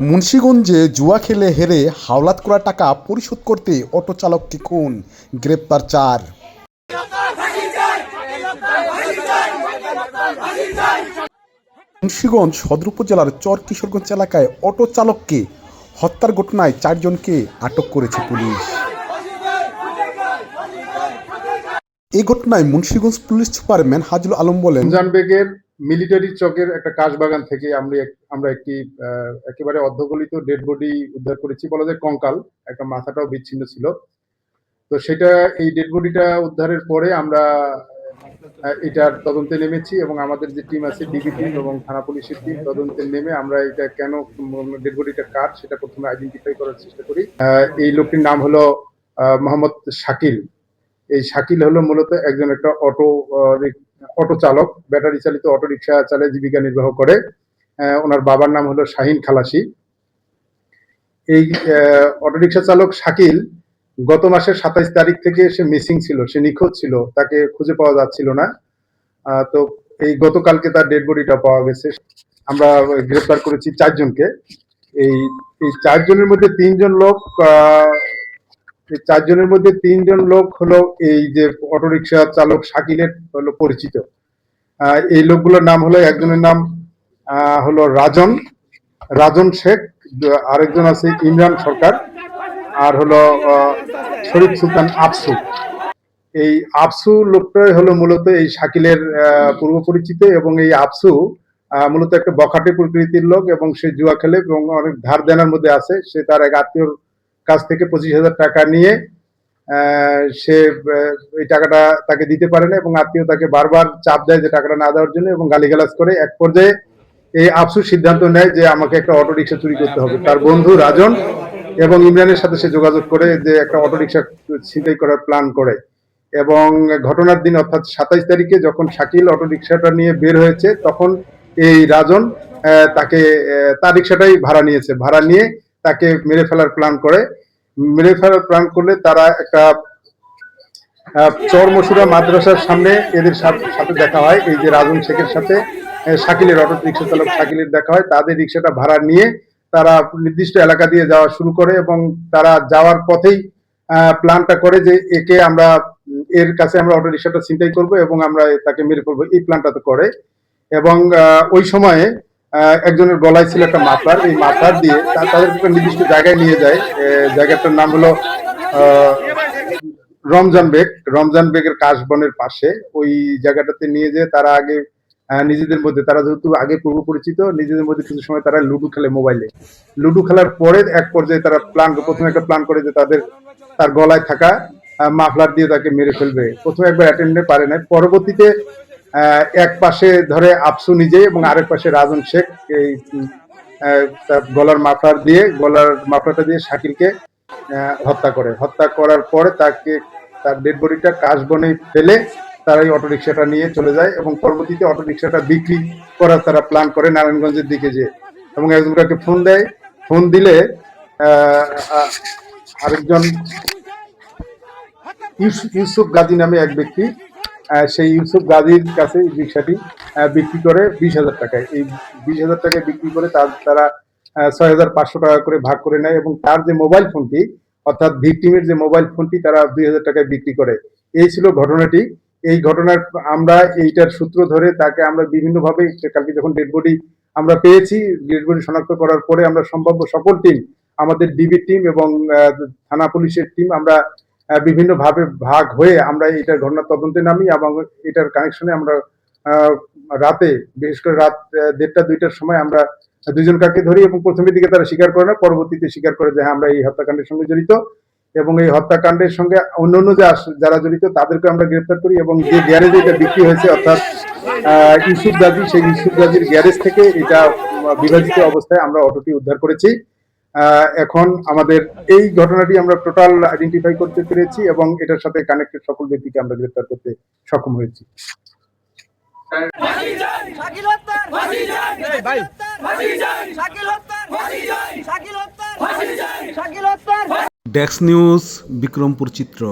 মুন্সীগঞ্জে জুয়া খেলে হেরে হাওলাত করা টাকা পরিশোধ করতে অটো চালককে খুন গ্রেপ্তার চার। মুন্সীগঞ্জ সদর উপজেলার চর কিশোরগঞ্জ এলাকায় অটো চালককে হত্যার ঘটনায় চারজনকে আটক করেছে পুলিশ। এই ঘটনায় মুন্সিগঞ্জ পুলিশ সুপার হাজুল আলম বলেন, রমজান বেগের মিলিটারি চকের একটা কাশবাগান থেকে আমরা আমরা একটি একেবারে অর্ধগলিত ডেড বডি উদ্ধার করেছি, বলা যায় কঙ্কাল, একটা মাথাটাও বিচ্ছিন্ন ছিল। তো সেটা, এই ডেড বডিটা উদ্ধারের পরে আমরা এটার তদন্তে নেমেছি এবং আমাদের যে টিম আছে, ডিবি টিম এবং থানা পুলিশের টিম তদন্তে নেমে আমরা এটা কেন ডেড বডিটা কার, সেটা প্রথমে আইডেন্টিফাই করার চেষ্টা করি। এই লোকটির নাম হলো মোহাম্মদ শাকিল। এই শাকিল হলো মূলত একজন একটা অটো অটো চালক ব্যাটারি চালিত অটো রিক্সা চালায় জীবিকা নির্বাহ করে। ওনার বাবার নাম হলো শাহিন খালাসি। এই আহ, অটো রিক্সা চালক শাকিল গত মাসের সাতাইশ তারিখ থেকে সে মিসিং ছিল সে নিখোঁজ ছিল তাকে খুঁজে পাওয়া যাচ্ছিল না। তো এই গতকালকে তার ডেড বডিটা পাওয়া গেছে। আমরা গ্রেফতার করেছি চারজনকে। এই এই চারজনের মধ্যে তিনজন লোক চারজনের মধ্যে তিনজন লোক হলো এই যে অটোরিকশা চালক শাকিলের হলো পরিচিত। এই লোকগুলোর নাম হলো, একজনের নাম হলো রাজন রাজন শেখ, আরেকজন আছে ইমরান সরকার, আর হলো শরীফ সুলতান আফসু। এই আফসু লোকটাই হলো মূলত এই শাকিলের পূর্ব পরিচিত এবং এই আফসু মূলত একটা বখাটে প্রকৃতির লোক এবং সে জুয়া খেলে এবং অনেক ধার দেনার মধ্যে আছে। সে তার এক আত্মীয়র কাছ থেকে পঁচিশ হাজার টাকা নিয়ে সে এই টাকাটা তাকে দিতে পারে না এবং আত্মীয় তাকে বারবার চাপ দেয় যে টাকাটা না দেওয়ার জন্য এবং গালিগালাজ করে। এক পর্যায়ে এই আফসু সিদ্ধান্ত নেয় যে আমাকে একটা অটো রিক্সা চুরি করতে হবে। তার বন্ধু রাজন এবং ইমরানের সাথে সে যোগাযোগ করে যে একটা অটো রিক্সা ছিনতাই করার প্ল্যান করে। এবং ঘটনার দিন অর্থাৎ সাতাইশ তারিখে যখন শাকিল অটো রিক্সাটা নিয়ে বের হয়েছে, তখন এই রাজন তাকে তার রিক্সাটাই ভাড়া নিয়েছে। ভাড়া নিয়ে তাকে মেরে ফেলার প্ল্যান করে। মেরে ফেলার প্ল্যান করলে তারা একটা আহ, চর মসুরা মাদ্রাসার সামনে এদের সাথ- দেখা হয়। এই যে রাজন শেখের সাথে শাকিলের অটো রিক্সা চালক শাকিলের দেখা হয়। তাদের রিক্সাটা ভাড়া নিয়ে তারা নির্দিষ্ট এলাকা দিয়ে যাওয়া শুরু করে এবং তারা যাওয়ার পথেই প্ল্যানটা করে যে একে আমরা এর কাছে আমরা অটো রিক্সাটা ছিনতাই করব এবং আমরা তাকে মেরে ফেলব। এই প্ল্যানটা তো করে। এবং ওই সময়ে একজনের গলায় ছিল একটা মাফলার এই মাফলার দিয়ে তাদের একটা নির্দিষ্ট জায়গায় নিয়ে যায়। জায়গাটার নাম হলো রমজান বেগ। রমজান বেগের কাশবনের পাশে ওই জায়গাটাতে নিয়ে যেয়ে তারা আগে নিজেদের মধ্যে, তারা যেহেতু আগে পূর্ব পরিচিত, নিজেদের মধ্যে কিছু সময় তারা লুডো খেলে মোবাইলে। লুডো খেলার পরে এক পর্যায়ে তারা প্ল্যান, প্রথমে একটা প্ল্যান করে যে তাদের, তার গলায় থাকা মাফলার দিয়ে তাকে মেরে ফেলবে। প্রথমে একবার অ্যাটেন্ডে পারে নাই। পরবর্তীতে এক পাশে ধরে আফসু নিজে এবং আরেক পাশে রাজন শেখ, এই গলার মাফলার দিয়ে, গলার মাফলারটা দিয়ে শাকিলকে হত্যা করে। হত্যা করার পরে তাকে, তার ডেড বডিটা কাশবনে ফেলে তারা এই অটো রিক্সাটা নিয়ে চলে যায় এবং পরবর্তীতে অটো রিক্সাটা বিক্রি করার তারা প্ল্যান করে নারায়ণগঞ্জের দিকে যে এবং একজনকে ফোন দেয়, ফোন দিলে আরেকজন ইউসুফ গাজী নামে এক ব্যক্তি সেই ইউসুফ গাজীর কাছে রিক্সাটি বিক্রি করে বিশ হাজার টাকায়। এই বিশ হাজার টাকায় বিক্রি করে তার, তারা ছয় হাজার পাঁচশো টাকা করে ভাগ করে নেয় এবং তার যে মোবাইল ফোনটি, অর্থাৎ ভিকটিমের যে মোবাইল ফোনটি, তারা দুই হাজার টাকায় বিক্রি করে। এই ছিল ঘটনাটি। এই ঘটনার আমরা এইটার সূত্র ধরে তাকে আমরা বিভিন্নভাবে কালকে যখন ডেড বডি আমরা পেয়েছি ডেড বডি শনাক্ত করার পরে আমরা সম্ভাব্য সকল টিম আমাদের ডিবি টিম এবং থানা পুলিশের টিম আমরা বিভিন্নভাবে ভাগ হয়ে আমরা এটার ঘটনা তদন্তে নামি এবং এটার কানেকশনে আমরা রাতে, বিশেষ করে রাত দেড়টা, দুইটার সময় আমরা দুজন কাকে ধরি এবং প্রথমের দিকে তারা স্বীকার করে না, পরবর্তীতে স্বীকার করে যে হ্যাঁ আমরা এই হত্যাকাণ্ডের সঙ্গে জড়িত এবং এই হত্যাকাণ্ডের সঙ্গে অন্য যে আস- যারা জড়িত তাদেরকে আমরা গ্রেফতার করি এবং যে গ্যারেজে এটা বিক্রি হয়েছে, অর্থাৎ ইউসুফ গাজী, সেই ইউসুফ গাজীর গ্যারেজ থেকে এটা বিভাজিত অবস্থায় আমরা অটোটি উদ্ধার করেছি। এখন আমাদের এই ঘটনাটি আমরা টোটাল আইডেন্টিফাই করতে পেরেছি এবং এটার সাথে কানেক্টেড সকল ব্যক্তিকে আমরা গ্রেফতার করতে সক্ষম হয়েছি। শাকিল হত্যার ফাঁসি যায় ভাই ফাঁসি যায় শাকিল হত্যার ফাঁসি যায় শাকিল হত্যার ফাঁসি যায় শাকিল হত্যার। ডেক্স নিউজ বিক্রমপুর চিত্র।